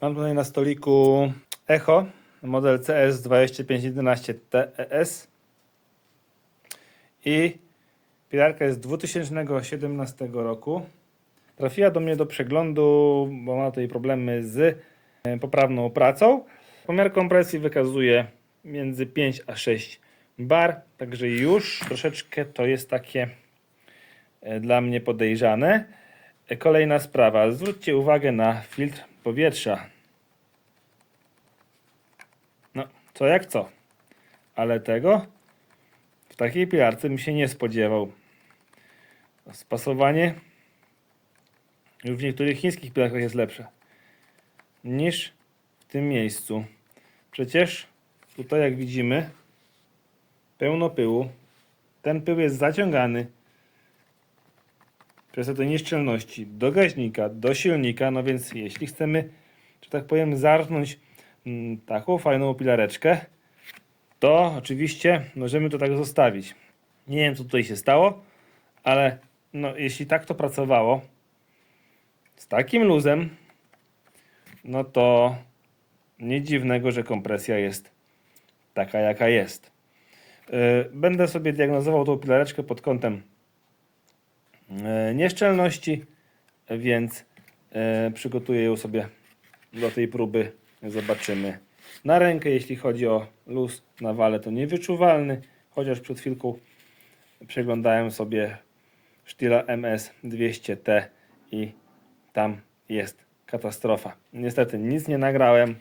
Mam tutaj na stoliku Echo, model CS2511 TES i pilarka jest z 2017 roku. Trafiła do mnie do przeglądu, bo ma tutaj problemy z e, poprawną pracą. Pomiar kompresji wykazuje między 5 a 6 bar, także już troszeczkę to jest takie e, dla mnie podejrzane. E, Kolejna sprawa. Zwróćcie uwagę na filtr powietrza. No, co jak co. Ale tego w takiej pilarce mi się nie spodziewał. Spasowanie już w niektórych chińskich pilarkach jest lepsze niż w tym miejscu. Przecież tutaj jak widzimy pełno pyłu. Ten pył jest zaciągany przez te nieszczelności do gaźnika, do silnika, no więc jeśli chcemy, że tak powiem, zarżnąć mm, taką fajną pilareczkę, to oczywiście możemy to tak zostawić. Nie wiem, co tutaj się stało, ale no, jeśli tak to pracowało, z takim luzem, no to nic dziwnego, że kompresja jest taka, jaka jest. Yy, Będę sobie diagnozował tą pilareczkę pod kątem nieszczelności, więc e, przygotuję ją sobie do tej próby. Zobaczymy na rękę. Jeśli chodzi o luz na wale, to niewyczuwalny, chociaż przed chwilką przeglądałem sobie Stila MS 200T i tam jest katastrofa. Niestety nic nie nagrałem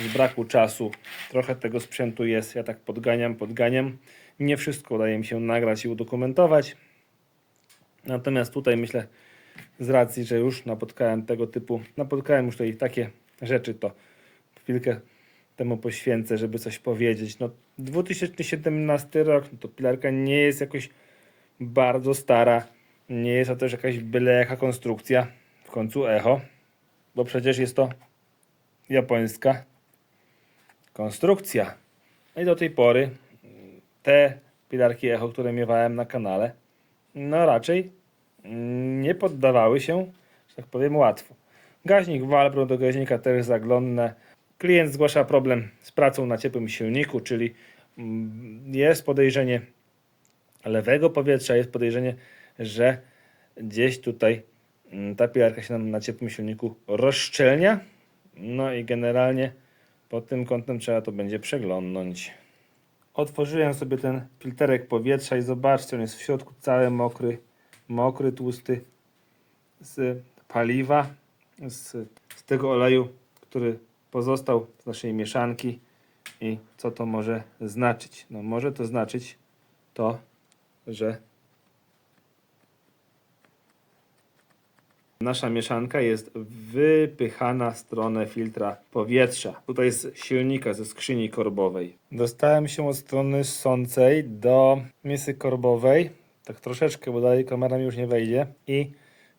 z braku czasu. Trochę tego sprzętu jest. Ja tak podganiam, podganiam. Nie wszystko udaje mi się nagrać i udokumentować. Natomiast tutaj myślę, z racji, że już napotkałem tego typu, napotkałem już tutaj takie rzeczy, to chwilkę temu poświęcę, żeby coś powiedzieć. No, 2017 rok, no to pilarka nie jest jakoś bardzo stara, nie jest to też jakaś byle jaka konstrukcja, w końcu echo, bo przecież jest to japońska konstrukcja. No i do tej pory te pilarki echo, które miewałem na kanale, no raczej nie poddawały się, że tak powiem, łatwo. Gaźnik Walbro do gaźnika też zaglądnę. Klient zgłasza problem z pracą na ciepłym silniku, czyli mm, jest podejrzenie lewego powietrza, jest podejrzenie, że gdzieś tutaj mm, ta pilarka się nam na ciepłym silniku rozszczelnia. No i generalnie pod tym kątem trzeba to będzie przeglądnąć. Otworzyłem sobie ten filterek powietrza i zobaczcie, on jest w środku cały mokry, mokry, tłusty z paliwa, z, z tego oleju, który pozostał z naszej mieszanki i co to może znaczyć? No może to znaczyć to, że Nasza mieszanka jest wypychana w stronę filtra powietrza. Tutaj z silnika, ze skrzyni korbowej. Dostałem się od strony sącej do misy korbowej. Tak troszeczkę, bo dalej kamera mi już nie wejdzie. I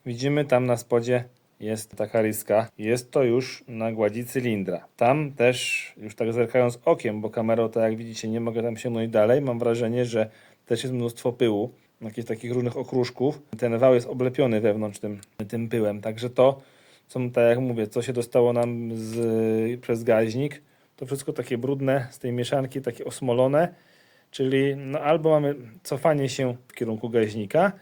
widzimy tam na spodzie jest taka ryska. Jest to już na gładzi cylindra. Tam też, już tak zerkając okiem, bo kamerą, tak jak widzicie, nie mogę tam sięgnąć dalej, mam wrażenie, że też jest mnóstwo pyłu jakichś takich różnych okruszków. Ten wał jest oblepiony wewnątrz tym, tym pyłem, także to, co tak jak mówię, co się dostało nam z, przez gaźnik, to wszystko takie brudne z tej mieszanki, takie osmolone, czyli no albo mamy cofanie się w kierunku gaźnika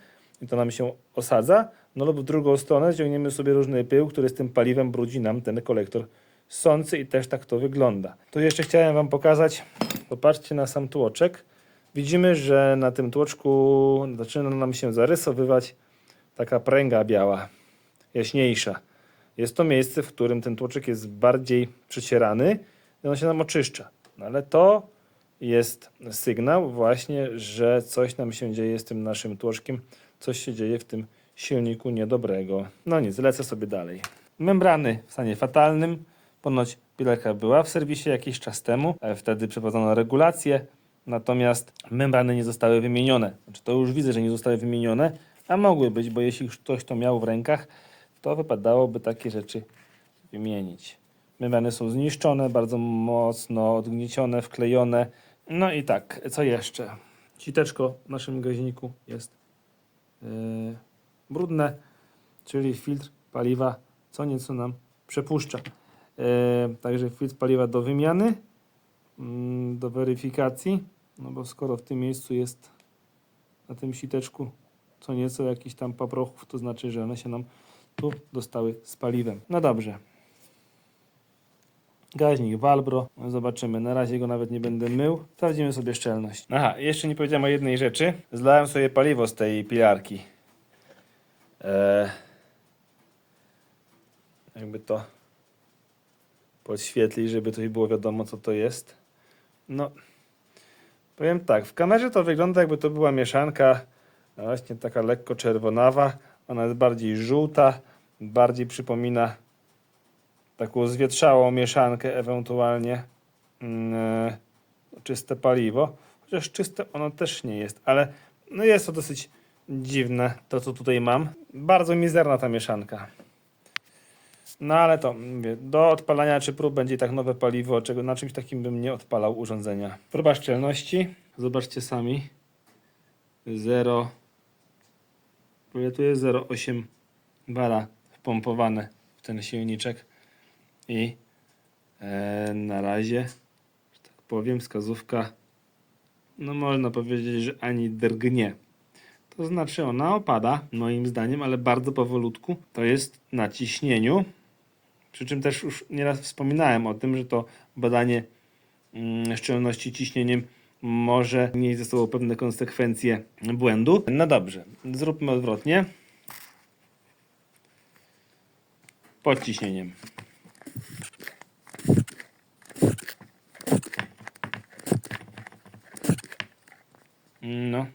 i to nam się osadza, no lub w drugą stronę ciągniemy sobie różny pył, który z tym paliwem brudzi nam ten kolektor sący i też tak to wygląda. Tu jeszcze chciałem Wam pokazać, popatrzcie na sam tłoczek. Widzimy, że na tym tłoczku zaczyna nam się zarysowywać taka pręga biała, jaśniejsza. Jest to miejsce, w którym ten tłoczek jest bardziej przecierany i on się nam oczyszcza. No ale to jest sygnał właśnie, że coś nam się dzieje z tym naszym tłoczkiem, coś się dzieje w tym silniku niedobrego. No nic, lecę sobie dalej. Membrany w stanie fatalnym. Ponoć pilarka była w serwisie jakiś czas temu, wtedy przeprowadzono regulację, natomiast membrany nie zostały wymienione. Znaczy to już widzę, że nie zostały wymienione, a mogły być, bo jeśli już ktoś to miał w rękach, to wypadałoby takie rzeczy wymienić. Membrany są zniszczone, bardzo mocno odgniecione, wklejone. No i tak, co jeszcze? Siteczko w naszym gaźniku jest yy, brudne, czyli filtr paliwa co nieco nam przepuszcza. E, także filtr paliwa do wymiany, do weryfikacji, no bo skoro w tym miejscu jest na tym siteczku co nieco jakiś tam paprochów, to znaczy, że one się nam tu dostały z paliwem. No dobrze. Gaźnik Valbro. No Zobaczymy. Na razie go nawet nie będę mył. Sprawdzimy sobie szczelność. Aha, jeszcze nie powiedziałem o jednej rzeczy. Zlałem sobie paliwo z tej pilarki. Eee, jakby to podświetlić, żeby coś było wiadomo, co to jest. No, powiem tak. W kamerze to wygląda, jakby to była mieszanka właśnie taka lekko czerwonawa. Ona jest bardziej żółta, bardziej przypomina taką zwietrzałą mieszankę, ewentualnie e, czyste paliwo. Chociaż czyste ono też nie jest, ale no jest to dosyć dziwne, to co tutaj mam. Bardzo mizerna ta mieszanka. No ale to, mówię, do odpalania czy prób będzie i tak nowe paliwo, czego na czymś takim bym nie odpalał urządzenia. Próba szczelności, zobaczcie sami. 0 ile tu jest 0,8 bara wpompowane w ten silniczek i e, na razie, że tak powiem, wskazówka no można powiedzieć, że ani drgnie. To znaczy ona opada, moim zdaniem, ale bardzo powolutku. To jest na ciśnieniu. Przy czym też już nieraz wspominałem o tym, że to badanie mm, szczelności ciśnieniem może mieć ze sobą pewne konsekwencje błędu. No dobrze, zróbmy odwrotnie. Pod ciśnieniem. No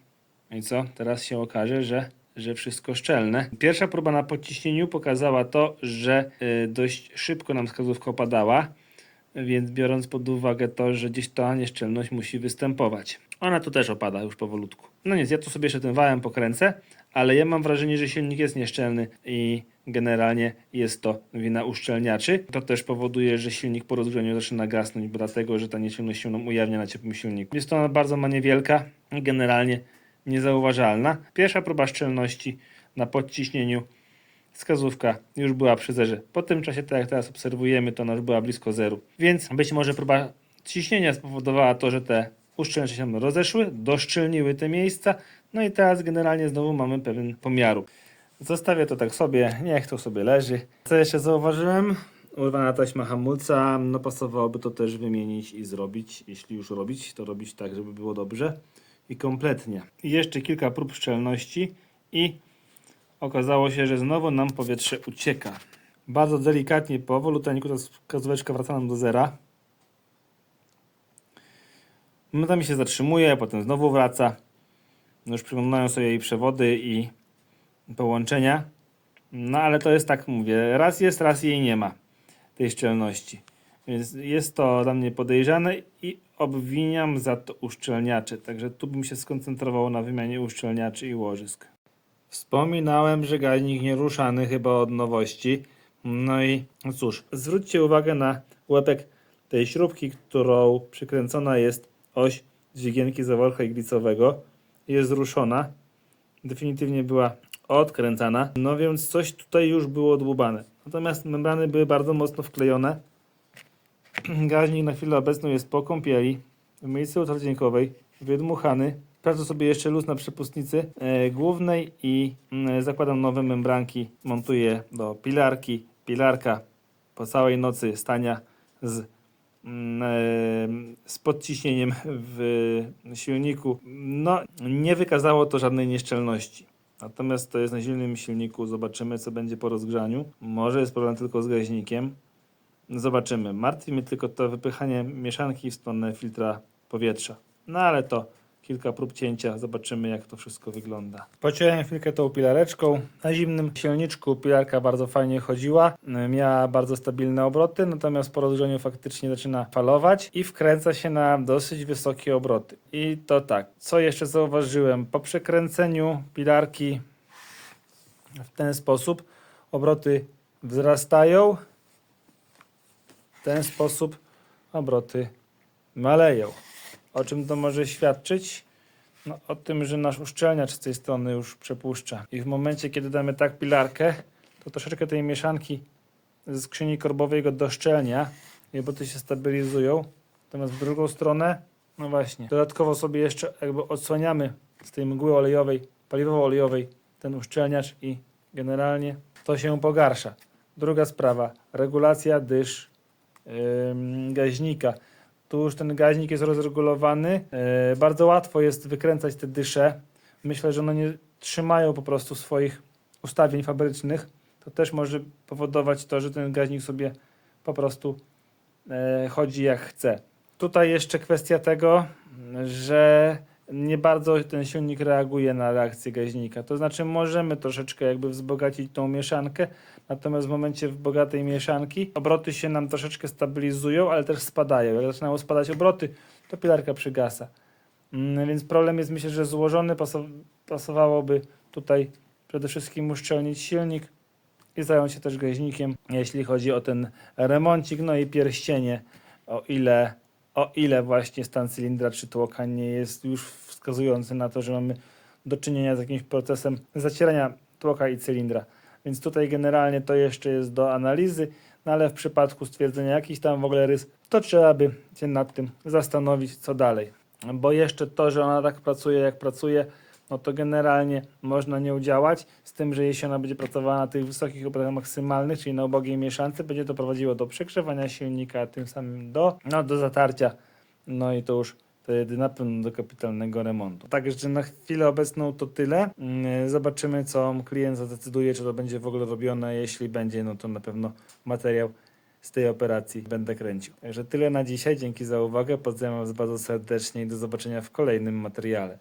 i co? Teraz się okaże, że, że wszystko szczelne. Pierwsza próba na podciśnieniu pokazała to, że y, dość szybko nam wskazówka opadała. Więc biorąc pod uwagę to, że gdzieś ta nieszczelność musi występować. Ona tu też opada już powolutku. No nic, ja tu sobie jeszcze tym wałem pokręcę, ale ja mam wrażenie, że silnik jest nieszczelny i generalnie jest to wina uszczelniaczy. To też powoduje, że silnik po rozgrzaniu zaczyna gasnąć, dlatego, że ta nieszczelność się nam ujawnia na ciepłym silniku. Jest ona bardzo ma niewielka generalnie niezauważalna. Pierwsza próba szczelności na podciśnieniu wskazówka już była przy zerze. Po tym czasie, tak jak teraz obserwujemy, to ona już była blisko zeru. Więc być może próba ciśnienia spowodowała to, że te uszczelnienia się rozeszły, doszczelniły te miejsca, no i teraz generalnie znowu mamy pewien pomiaru. Zostawię to tak sobie, niech to sobie leży. Co jeszcze zauważyłem? Urwana taśma hamulca, no pasowałoby to też wymienić i zrobić. Jeśli już robić, to robić tak, żeby było dobrze i kompletnie. I jeszcze kilka prób szczelności i okazało się, że znowu nam powietrze ucieka. Bardzo delikatnie, powolutku ta wskazóweczka wraca nam do zera. Momentami się zatrzymuje, potem znowu wraca. No już przyglądają sobie jej przewody i połączenia. No ale to jest tak, mówię, raz jest, raz jej nie ma, tej szczelności. Więc jest to dla mnie podejrzane i obwiniam za to uszczelniacze. Także tu bym się skoncentrował na wymianie uszczelniaczy i łożysk. Wspominałem, że gaźnik nieruszany chyba od nowości. No i cóż, zwróćcie uwagę na łepek tej śrubki, którą przykręcona jest oś dźwigienki zaworka iglicowego. Jest ruszona. Definitywnie była odkręcana. No więc coś tutaj już było odłubane. Natomiast membrany były bardzo mocno wklejone. Gaźnik na chwilę obecną jest po kąpieli w miejscu ultradźwiękowej, wydmuchany. Sprawdzę sobie jeszcze luz na przepustnicy e, głównej i mm, zakładam nowe membranki. Montuję do pilarki. Pilarka po całej nocy stania z, mm, e, z podciśnieniem w silniku. No, nie wykazało to żadnej nieszczelności. Natomiast to jest na silnym silniku. Zobaczymy, co będzie po rozgrzaniu. Może jest problem tylko z gaźnikiem. Zobaczymy. Martwi mnie tylko to wypychanie mieszanki w stronę filtra powietrza. No ale to kilka prób cięcia, zobaczymy jak to wszystko wygląda. Pociąłem chwilkę tą pilareczką. Na zimnym silniczku pilarka bardzo fajnie chodziła, miała bardzo stabilne obroty, natomiast po rozgrzaniu faktycznie zaczyna falować i wkręca się na dosyć wysokie obroty. I to tak, co jeszcze zauważyłem? Po przekręceniu pilarki w ten sposób obroty wzrastają, w ten sposób obroty maleją. O czym to może świadczyć? No, o tym, że nasz uszczelniacz z tej strony już przepuszcza. I w momencie, kiedy damy tak pilarkę, to troszeczkę tej mieszanki ze skrzyni korbowej go doszczelnia i boty się stabilizują. Natomiast w drugą stronę, no właśnie, dodatkowo sobie jeszcze jakby odsłaniamy z tej mgły olejowej, paliwowo-olejowej ten uszczelniacz i generalnie to się pogarsza. Druga sprawa, regulacja dysz gaźnika. Tu już ten gaźnik jest rozregulowany. Yy, bardzo łatwo jest wykręcać te dysze. Myślę, że one nie trzymają po prostu swoich ustawień fabrycznych. To też może powodować to, że ten gaźnik sobie po prostu e, chodzi jak chce. Tutaj jeszcze kwestia tego, że nie bardzo ten silnik reaguje na reakcję gaźnika. To znaczy możemy troszeczkę jakby wzbogacić tą mieszankę, natomiast w momencie w bogatej mieszanki obroty się nam troszeczkę stabilizują, ale też spadają. Jak zaczynają spadać obroty, to pilarka przygasa. Mm, Więc problem jest myślę, że złożony. Pasow- pasowałoby tutaj przede wszystkim uszczelnić silnik i zająć się też gaźnikiem, jeśli chodzi o ten remoncik, no i pierścienie, o ile, o ile właśnie stan cylindra czy tłoka nie jest już wskazujący na to, że mamy do czynienia z jakimś procesem zacierania tłoka i cylindra. Więc tutaj generalnie to jeszcze jest do analizy, no ale w przypadku stwierdzenia jakichś tam w ogóle rys, to trzeba by się nad tym zastanowić, co dalej. Bo jeszcze to, że ona tak pracuje, jak pracuje, no to generalnie można nią działać, z tym, że jeśli ona będzie pracowała na tych wysokich obrotach maksymalnych, czyli na ubogiej mieszance, będzie to prowadziło do przegrzewania silnika, a tym samym do, no, do zatarcia, no i to już wtedy na pewno do kapitalnego remontu. Także na chwilę obecną to tyle. Mm, Zobaczymy, co klient zadecyduje, czy to będzie w ogóle robione. Jeśli będzie, no to na pewno materiał z tej operacji będę kręcił. Także tyle na dzisiaj. Dzięki za uwagę. Pozdrawiam Was bardzo serdecznie i do zobaczenia w kolejnym materiale.